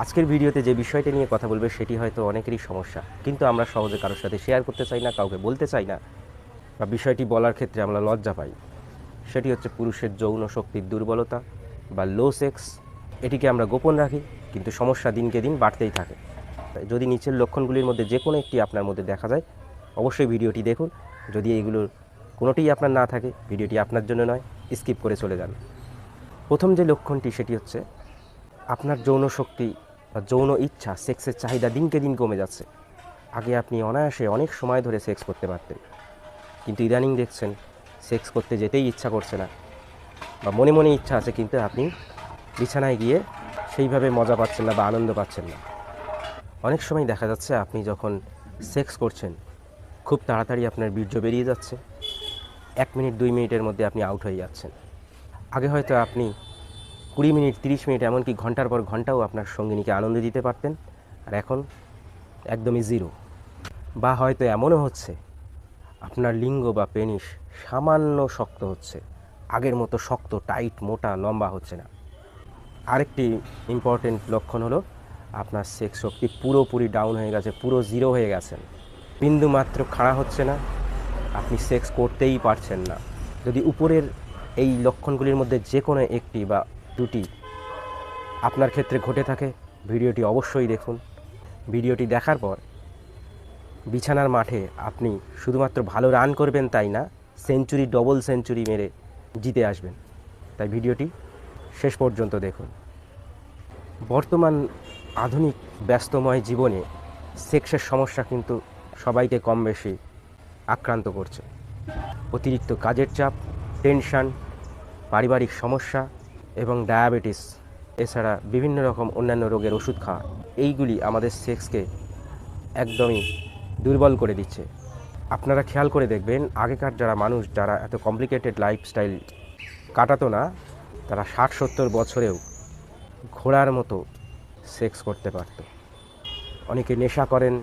আজকের ভিডিওতে যে বিষয়টা নিয়ে কথা বলবে সেটি হয়তো অনেকেরই সমস্যা। কিন্তু আমরা সহজে কারোর সাথে শেয়ার করতে চাই না, কাউকে বলতে চাই না, বা বিষয়টি বলার ক্ষেত্রে আমরা লজ্জা পাই। সেটি হচ্ছে পুরুষের যৌন শক্তির দুর্বলতা বা লো সেক্স এটিকে আমরা গোপন রাখি, কিন্তু সমস্যা দিনকে দিন বাড়তেই থাকে। যদি নিচের লক্ষণগুলির মধ্যে যে কোনো একটি আপনার মধ্যে দেখা যায়, অবশ্যই ভিডিওটি দেখুন। যদি এগুলোর কোনোটিই আপনার না থাকে, ভিডিওটি আপনার জন্য নয় স্কিপ করে চলে যান। প্রথম যে লক্ষণটি, সেটি হচ্ছে আপনার যৌন শক্তি বা যৌন ইচ্ছা, সেক্সের চাহিদা দিনকে দিন কমে যাচ্ছে। আগে আপনি অনায়াসে অনেক সময় ধরে সেক্স করতে পারতেন। কিন্তু ইদানিং দেখছেন, সেক্স করতে যেতেই ইচ্ছা করছে না। বা মনে মনে ইচ্ছা আছে, কিন্তু আপনি বিছানায় গিয়ে সেইভাবে মজা পাচ্ছেন না বা আনন্দ পাচ্ছেন না। অনেক সময় দেখা যাচ্ছে, আপনি যখন সেক্স করছেন, খুব তাড়াতাড়ি আপনার বীর্য বেরিয়ে যাচ্ছে। এক মিনিট, দুই মিনিটের মধ্যে আপনি আউট হয়ে যাচ্ছেন। আগে হয়তো আপনি কুড়ি মিনিট, তিরিশ মিনিট এমনকি ঘণ্টার পর ঘন্টাও আপনার সঙ্গিনীকে আনন্দ দিতে পারতেন। আর এখন একদমই জিরো। বা হয়তো এমনও হচ্ছে, আপনার লিঙ্গ বা পেনিস সামান্য শক্ত হচ্ছে। আগের মতো শক্ত, টাইট, মোটা, লম্বা হচ্ছে না। আরেকটি ইম্পর্টেন্ট লক্ষণ হলো, আপনার সেক্স শক্তি পুরোপুরি ডাউন হয়ে গেছে, পুরো জিরো হয়ে গেছেন বিন্দু মাত্র খাড়া হচ্ছে না, আপনি সেক্স করতেই পারছেন না। যদি উপরের এই লক্ষণগুলির মধ্যে যে কোনো একটি বা দুটি। আপনার ক্ষেত্রে ঘটে থাকে, ভিডিওটি অবশ্যই দেখুন। ভিডিওটি দেখার পর বিছানার মাঠে আপনি শুধুমাত্র ভালো রান করবেন তাই না, সেঞ্চুরি ডবল সেঞ্চুরি মেরে জিতে আসবেন। তাই ভিডিওটি শেষ পর্যন্ত দেখুন। বর্তমান আধুনিক ব্যস্তময় জীবনে সেক্সের সমস্যা কিন্তু সবাইকে কম বেশি আক্রান্ত করছে। অতিরিক্ত কাজের চাপ, টেনশান, পারিবারিক সমস্যা এবং ডায়াবেটিস, এছাড়া বিভিন্ন রকম অন্যান্য রোগের ওষুধ খাওয়া, এইগুলি আমাদের সেক্সকে একদমই দুর্বল করে দিচ্ছে। আপনারা খেয়াল করে দেখবেন, আগেকার যারা মানুষ, যারা এত কমপ্লিকেটেড লাইফস্টাইল কাটাতো না, তারা ষাট সত্তর বছরেও ঘোড়ার মতো সেক্স করতে পারত। অনেকে নেশা করেন,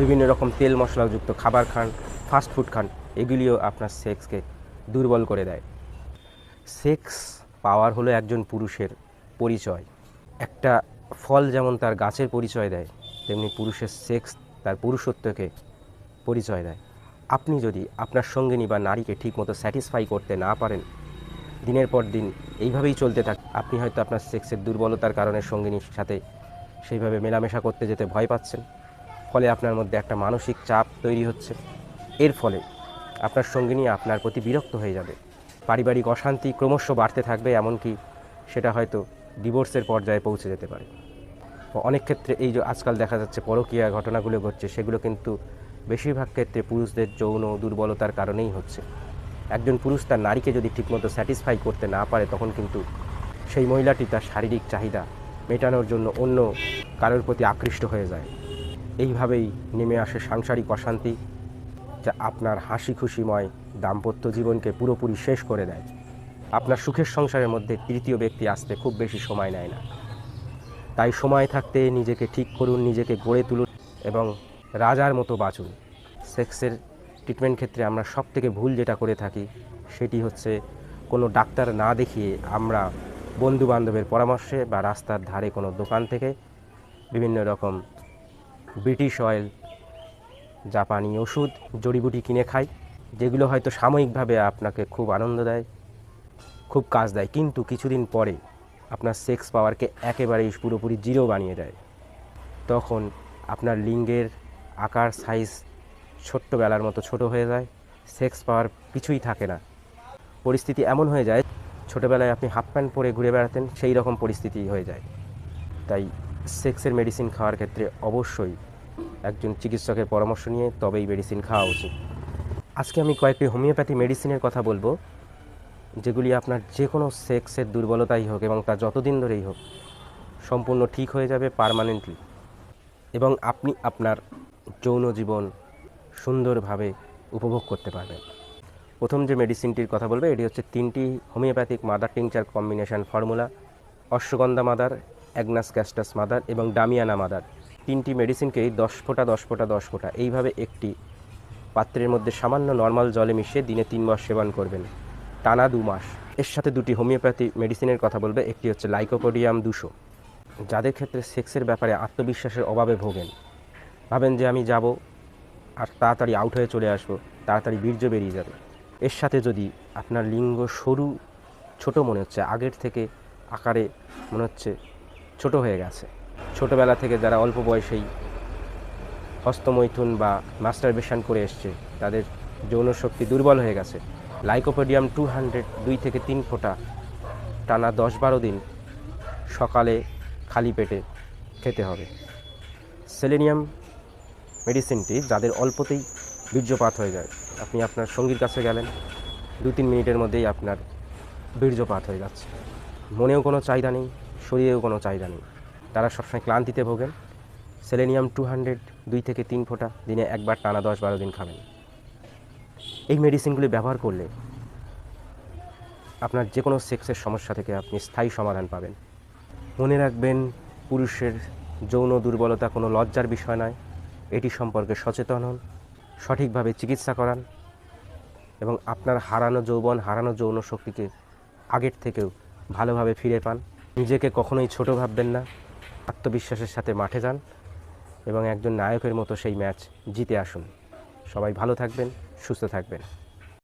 বিভিন্ন রকম তেল মশলাযুক্ত খাবার খান ফাস্ট ফুড খান, এগুলিও আপনার সেক্সকে দুর্বল করে দেয়। সেক্স পাওয়ার হলো একজন পুরুষের পরিচয়। একটা ফল যেমন তার গাছের পরিচয় দেয়, তেমনি পুরুষের সেক্স তার পুরুষত্বকে পরিচয় দেয়। আপনি যদি আপনার সঙ্গিনী বা নারীকে ঠিকমতো স্যাটিসফাই করতে না পারেন, দিনের পর দিন এইভাবেই চলতে থাক, আপনি হয়তো আপনার সেক্সের দুর্বলতার কারণে সঙ্গিনীর সাথে সেইভাবে মেলামেশা করতে যেতে ভয় পাচ্ছেন। ফলে আপনার মধ্যে একটা মানসিক চাপ তৈরি হচ্ছে। এর ফলে আপনার সঙ্গিনী আপনার প্রতি বিরক্ত হয়ে যাবে। পারিবারিক অশান্তি ক্রমশ বাড়তে থাকবে, এমনকি সেটা হয়তো ডিভোর্সের পর্যায়ে পৌঁছে যেতে পারে। অনেক ক্ষেত্রে এই যে আজকাল দেখা যাচ্ছে পরকীয়া ঘটনাগুলো ঘটছে, সেগুলো কিন্তু বেশিরভাগ ক্ষেত্রে পুরুষদের যৌন দুর্বলতার কারণেই হচ্ছে। একজন পুরুষ তার নারীকে যদি ঠিকমতো স্যাটিসফাই করতে না পারে, তখন কিন্তু সেই মহিলাটি তার শারীরিক চাহিদা মেটানোর জন্য অন্য কারোর প্রতি আকৃষ্ট হয়ে যায়। এইভাবেই নেমে আসে সাংসারিক অশান্তি যা আপনার হাসি খুশিময় দাম্পত্য জীবনকে পুরোপুরি শেষ করে দেয়। আপনার সুখের সংসারের মধ্যে তৃতীয় ব্যক্তি আসতে খুব বেশি সময় নেয় না। তাই সময় থাকতে নিজেকে ঠিক করুন, নিজেকে গড়ে তুলুন এবং রাজার মতো বাঁচুন। সেক্সের ট্রিটমেন্ট ক্ষেত্রে আমরা সব থেকে ভুল যেটা করে থাকি সেটি হচ্ছে কোনো ডাক্তার না দেখিয়ে আমরা বন্ধু বান্ধবের পরামর্শে বা রাস্তার ধারে কোনো দোকান থেকে বিভিন্ন রকম ব্রিটিশ অয়েল জাপানি ওষুধ, জড়িবুটি কিনে খাই, যেগুলো হয়তো সাময়িকভাবে আপনাকে খুব আনন্দ দেয়, খুব কাজ দেয়, কিন্তু কিছুদিন পরে আপনার সেক্স পাওয়ারকে একেবারেই পুরোপুরি জিরো বানিয়ে দেয়। তখন আপনার লিঙ্গের আকার, সাইজ ছোট্টবেলার মতো ছোট হয়ে যায়, সেক্স পাওয়ার কিছুই থাকে না। পরিস্থিতি এমন হয়ে যায়, ছোটোবেলায় আপনি হাফ প্যান্ট পরে ঘুরে বেড়াতেন, সেই রকম পরিস্থিতি হয়ে যায়। তাই সেক্সের মেডিসিন খাওয়ার ক্ষেত্রে অবশ্যই একজন চিকিৎসকের পরামর্শ নিয়ে তবেই মেডিসিন খাওয়া উচিত। আজকে আমি কয়েকটি হোমিওপ্যাথি মেডিসিনের কথা বলব, যেগুলি আপনার যে কোনো সেক্সের দুর্বলতাই হোক এবং তা যতদিন ধরেই হোক সম্পূর্ণ ঠিক হয়ে যাবে পারমানেন্টলি এবং আপনি আপনার যৌন জীবন সুন্দরভাবে উপভোগ করতে পারবেন। প্রথম যে মেডিসিনটির কথা বলবে, এটি হচ্ছে তিনটি homeopathic mother tincture combination formula ashwagandha mother agnus castus mother এবং ডামিয়ানা মাদার তিনটি মেডিসিনকেই দশ ফোঁটা দশ ফোঁটা দশ ফোঁটা, এইভাবে একটি পাত্রের মধ্যে সামান্য নর্মাল জলে মিশিয়ে দিনে তিন মাস সেবন করবেন, টানা দু মাস। এর সাথে দুটি হোমিওপ্যাথি মেডিসিনের কথা বলবে, একটি হচ্ছে লাইকোপোডিয়াম দুশো। যাদের ক্ষেত্রে সেক্সের ব্যাপারে আত্মবিশ্বাসের অভাবে ভোগেন, ভাবেন যে আমি যাব আর তাড়াতাড়ি আউট হয়ে চলে আসব, তাড়াতাড়ি বীর্য বেরিয়ে যাবে। এর সাথে যদি আপনার লিঙ্গ সরু, ছোট মনে হচ্ছে, আগের থেকে আকারে মনে হচ্ছে ছোট হয়ে গেছে ছোটবেলা থেকে যারা অল্প বয়সেই হস্তমৈথুন বা মাস্টারবেশন করে এসছে, তাদের যৌন শক্তি দুর্বল হয়ে গেছে। লাইকোপোডিয়াম টু হান্ড্রেড দুই থেকে তিন ফোঁটা, টানা দশ বারো দিন সকালে খালি পেটে খেতে হবে। সেলেনিয়াম মেডিসিনটি যাদের অল্পতেই বীর্যপাত হয়ে যায়, আপনি আপনার সঙ্গীর কাছে গেলেন, দু তিন মিনিটের মধ্যেই আপনার বীর্যপাত হয়ে যাচ্ছে। মনেও কোনো চাহিদা নেই, শরীরেও কোনো চাহিদা নেই। তারা সবসময় ক্লান্তিতে ভোগেন। সেলেনিয়াম টু হান্ড্রেড দুই থেকে তিন ফোঁটা দিনে একবার টানা দশ বারো দিন খাবেন। এই মেডিসিনগুলি ব্যবহার করলে আপনার যে কোনো সেক্সের সমস্যা থেকে আপনি স্থায়ী সমাধান পাবেন। মনে রাখবেন, পুরুষের যৌন দুর্বলতা কোনো লজ্জার বিষয় নয়। এটি সম্পর্কে সচেতন হন, সঠিকভাবে চিকিৎসা করান এবং আপনার হারানো যৌবন, হারানো যৌন শক্তিকে আগের থেকেও ভালোভাবে ফিরে পান। নিজেকে কখনোই ছোট ভাববেন না। আত্মবিশ্বাসের সাথে মাঠে যান এবং একজন নায়কের মতো সেই ম্যাচ জিতে আসুন। সবাই ভালো থাকবেন, সুস্থ থাকবেন।